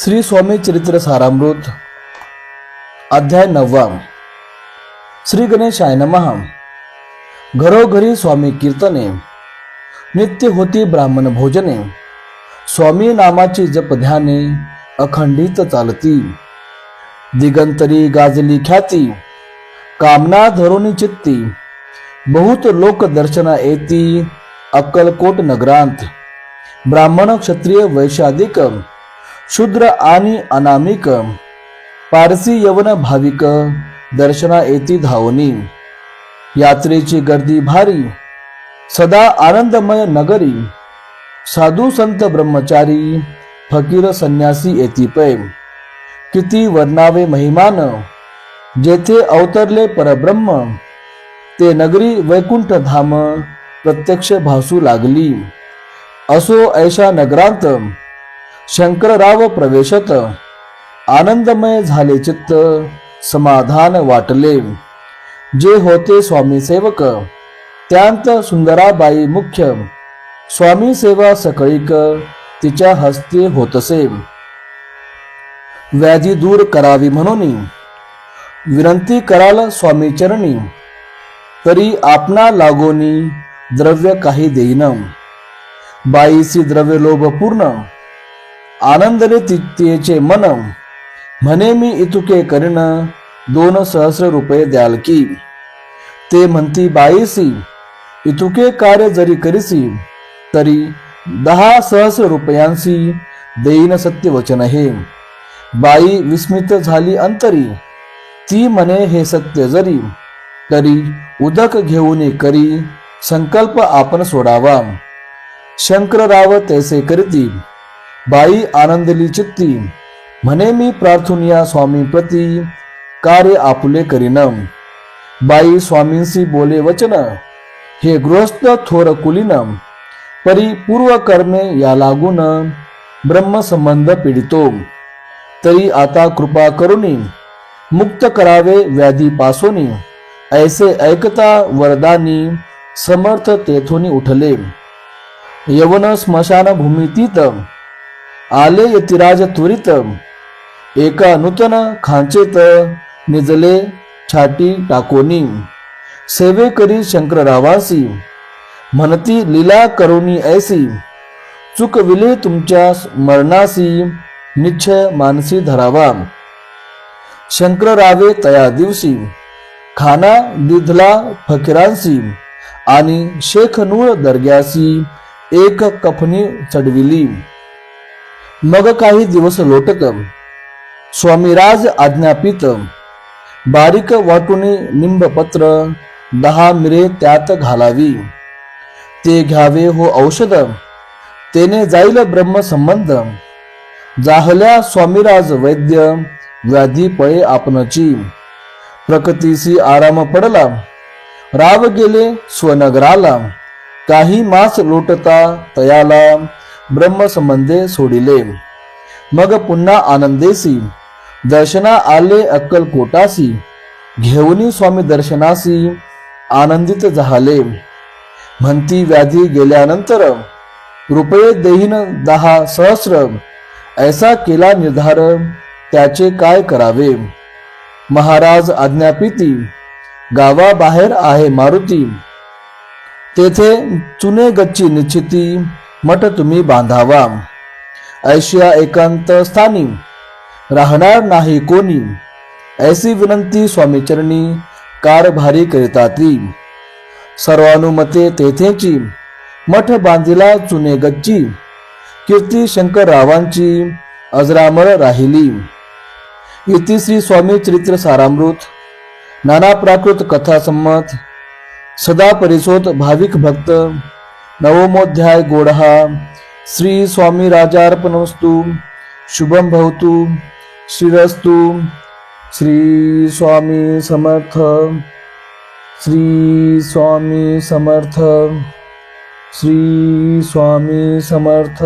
श्री स्वामी चरित्र सारामृत अध्याय नववा. श्री गणेशाय नमः. घरोघरी स्वामी कीर्तने नित्य होती ब्राह्मण भोजने स्वामी नामाची जप ध्याने अखंडित चालती. दिगंतरी गाजली ख्याती कामना धरुणी चित्ती बहुत लोक दर्शना येती अक्कलकोट नगरांत. ब्राह्मण क्षत्रिय वैशाधिक शूद्र आणि अनामिक पारसी यवन भाविक दर्शना येती धावनी. यात्रेची गर्दी भारी सदा आनंदमय नगरी. साधू संत ब्रह्मचारी फकीर संन्यासी येती पै. किती वर्णावे महिमान जेथे अवतरले परब्रह्म ते नगरी वैकुंठ धाम प्रत्यक्ष भासू लागली. असो ऐशा नगरांत शंकरराव प्रवेशत. आनंदमय झाले चित्त समाधान वाटले. जे होते स्वामी सेवक त्यांत सुंदराबाई मुख्य. स्वामी सेवा सकळीक तिच्या हस्ते होतसे. व्याधी दूर करावी म्हणून. विनंती कराल स्वामी चरणी. तरी आपणा लागोनी द्रव्य काही देईन. बाईसी द्रव्य लोभ पूर्ण. आनंदने तिचे मन म्हणे मी इतुके करीन दोन सहस्र रुपये द्याल की. ते म्हणती बाईसी इतुके कार्य जरी करीसी तरी दहा सहस्र रुपयांशी देईन सत्य वचन हे. बाई विस्मित झाली अंतरी. ती म्हणे हे सत्य जरी तरी उदक घेऊन करी संकल्प आपण सोडावा. शंकरराव तैसे करीती. बाई आनंदली चित्ती म्हणे मी प्रार्थुनिया स्वामी प्रती कार्य आपुले करीन बाई स्वामींशी बोले वचन हे गृहस्थ थोर कुलीन परी पूर्व कर्मे या लागून ब्रह्मसंबंध पीडितो. तरी आता कृपा करुनी मुक्त करावे व्याधी पासोनी. ऐसे ऐकता वरदानी समर्थ तेथोनी उठले. यवन स्मशान भूमितीत आले यतिराज त्वरित. एका नूतन खांचेत निजले छाटी टाकोनी. सेवे करी शंकररावासी म्हणती लीला करोनी ऐसी. चुकविले तुमच्या मरणासी निश्चय मानसी धरावा. शंकररावे तया दिवशी. खाना दिधला फकीरांसी. आणि शेख नूर दर्ग्यासी एक कफनी चढविली. मग काही दिवस लोटत स्वामीराज आज्ञापित बारीक वाटुनी निंबपत्र दहा मिरे त्यात घालावी. ते घ्यावे हो औषध तेने जाईल ब्रह्मसंबंध. जाहल्या स्वामीराज वैद्य व्याधी पळे आपणची. प्रकृतीसी आराम पडला राव गेले स्वनगराला. काही मास लोटता तयाला ब्रह्मसंबंधे सोडिले. मग पुन्हा आनंदेसी. दर्शना आले अक्कलकोटासी घेऊनी स्वामी दर्शनासी. आनंदित झाले. म्हणती व्याधी गेल्यानंतर रुपये देहीन दहा सहस्र. ऐसा केला निर्धार त्याचे काय करावे? महाराज आज्ञापिती. गावाबाहेर आहे मारुती. तेथे चुने गच्ची निश्चिती. मठ तुम्ही बांधावा. ऐशिया एकांत स्थानी. राहणार नाही कोणी. ऐसी विनंती स्वामीचरणी कारभारी करिता ती सर्वानुमते तेथेची मठ बांधिला चुने गच्ची. कीर्ती शंकररावांची अजरामर राहिली. इति श्री स्वामी चरित्र सारामृत नाना प्राकृत कथा संमत सदा परिसोत भाविक भक्त. नवमोध्याय गोडहा श्री स्वामी राजार्पणमस्तु। शुभम भवतु। श्रीरस्तु श्री स्वामी समर्थ। श्री स्वामी समर्थ। श्री स्वामी समर्थ।